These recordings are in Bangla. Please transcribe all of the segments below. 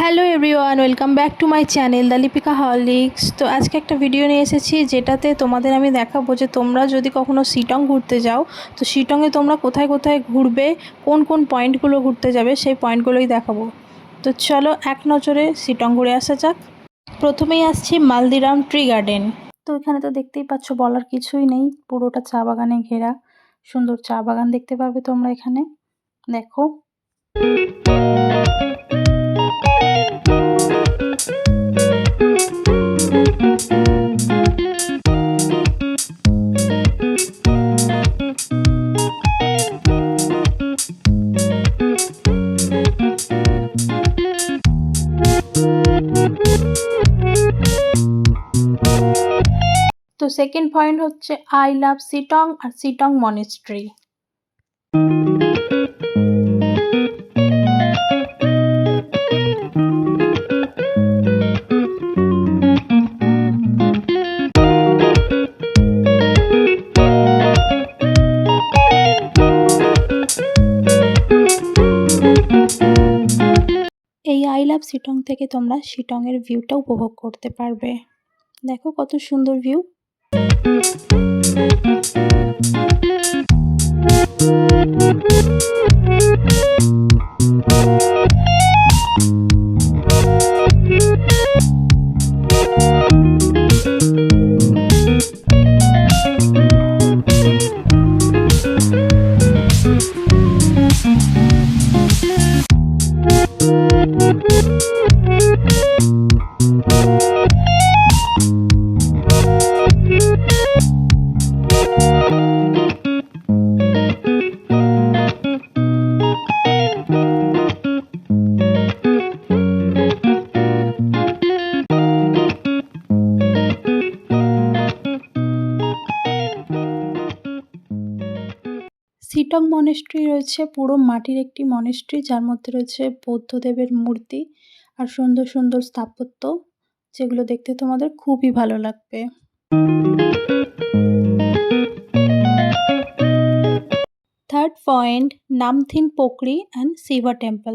Hello everyone, welcome back to my channel the Lipika holics তো আজকে একটা ভিডিও নিয়ে এসেছি, যেটাতে তোমাদের আমি দেখাবো যে তোমরা যদি কখনো শিটং ঘুরতে যাও, তো শিটংয়ে তোমরা কোথায় কোথায় ঘুরবে, কোন কোন পয়েন্টগুলো ঘুরতে যাবে, সেই পয়েন্টগুলোই দেখাবো। তো চলো এক নজরে শিটং ঘুরে আসা যাক। প্রথমেই আসছি মালদিরাম ট্রি গার্ডেন। তো এখানে তো দেখতেই পাচ্ছ বলার কিছুই নেই, পুরোটা চা বাগানে ঘেরা। সুন্দর চা বাগান দেখতে পাবে তোমরা এখানে। দেখো। তো সেকেন্ড পয়েন্ট হচ্ছে আই লাভ সিটং আর সিটং মনেস্ট্রি এই আই লাভ সিটং থেকে তোমরা শিটংয়ের ভিউটা উপভোগ করতে পারবে। দেখো কত সুন্দর view Thank you. Sittong monastery রয়েছে, পুরো মাটির একটি মনেস্ট্রি যার মধ্যে রয়েছে বৌদ্ধদেবের মূর্তি আর সুন্দর সুন্দর স্থাপত্য, যেগুলো দেখতে তোমাদের খুবই ভালো লাগবে। Third point Namthing Pokhri and Shiva temple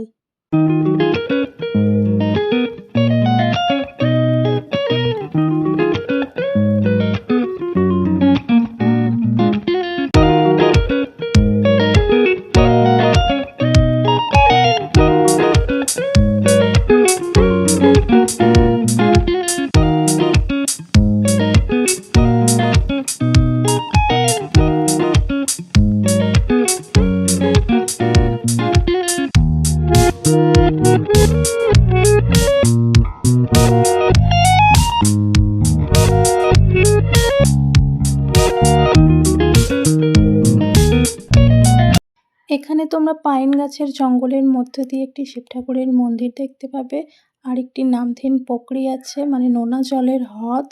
এখানে তোমরা পাইন গাছের জঙ্গলের মধ্য দিয়ে একটি শিব ঠাকুরের মন্দির দেখতে পাবে। আর একটি নামথিন পোকরি আছে মানে নোনা জলের হ্রদ,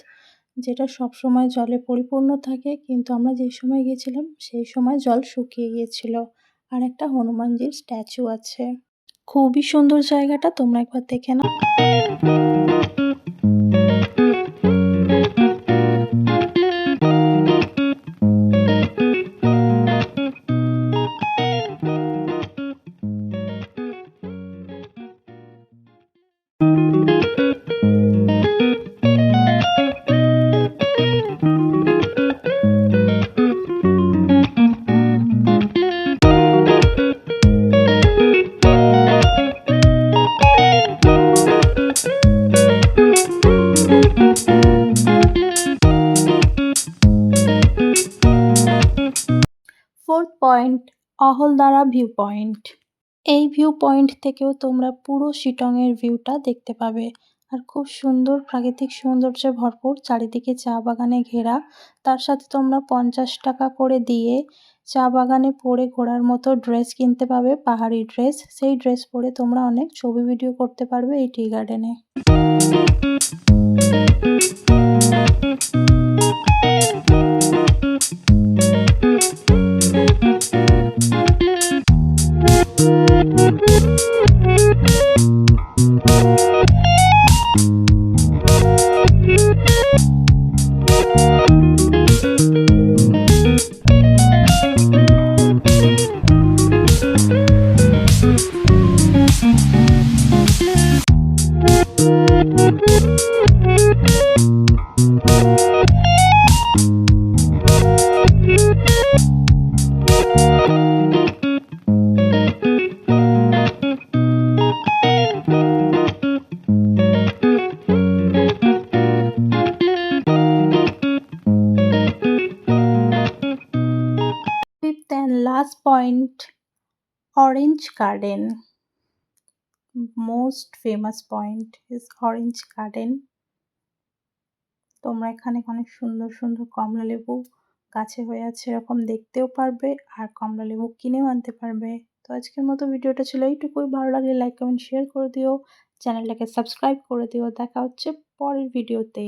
যেটা সব সময় জলে পরিপূর্ণ থাকে। কিন্তু আমরা যে সময় গিয়েছিলাম, সেই সময় জল শুকিয়ে গিয়েছিল। আর একটা হনুমানজির স্ট্যাচু আছে। খুবই সুন্দর জায়গাটা তোমরা একবার দেখে নাও। পয়েন্ট অহলদারা ভিউ পয়েন্ট এই ভিউ পয়েন্ট থেকেও তোমরা পুরো শিটংয়ের ভিউটা দেখতে পাবে। আর খুব সুন্দর, প্রাকৃতিক সৌন্দর্যে ভরপুর চারিদিকে চা বাগানে ঘেরা। তার সাথে তোমরা পঞ্চাশ টাকা করে দিয়ে চা বাগানে পরে ঘোরার মতো ড্রেস কিনতে পাবে, পাহাড়ি ড্রেস সেই ড্রেস পরে তোমরা অনেক ছবি ভিডিও করতে পারবে এই টি গার্ডেনে last point orange garden most famous point is orange garden তোমরা এখানে অনেক সুন্দর সুন্দর কমলা লেবু গাছে হয়ে আছে, এরকম দেখতেও পারবে আর কমলা লেবু কিনেও আনতে পারবে। তো আজকের মতো ভিডিওটা ছিল এইটুকুই। ভালো লাগলে লাইক কমেন্ট শেয়ার করে দিও। চ্যানেলটাকে সাবস্ক্রাইব করে দিও। দেখা হচ্ছে পরের ভিডিওতে।